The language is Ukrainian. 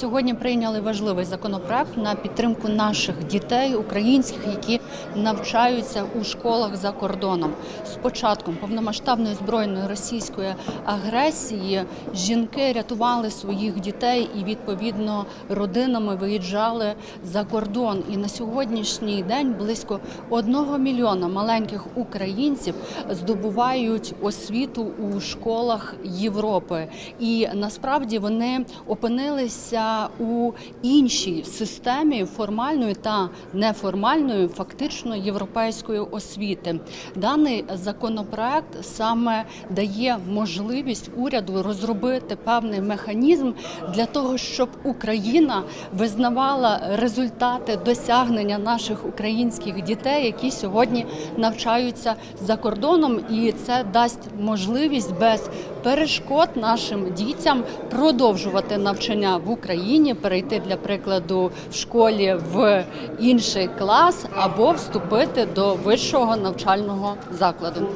Сьогодні прийняли важливий законопроект на підтримку наших дітей українських, які навчаються у школах за кордоном. З початком повномасштабної збройної російської агресії жінки рятували своїх дітей і відповідно родинами виїжджали за кордон. І на сьогоднішній день близько одного мільйона маленьких українців здобувають освіту у школах Європи. І насправді вони опинилися у іншій системі формальної та неформальної, фактично європейської освіти. Даний законопроект саме дає можливість уряду розробити певний механізм для того, щоб Україна визнавала результати досягнення наших українських дітей, які сьогодні навчаються за кордоном, і це дасть можливість без перешкод нашим дітям продовжувати навчання в Україні, перейти для прикладу в школі в інший клас або вступити до вищого навчального закладу.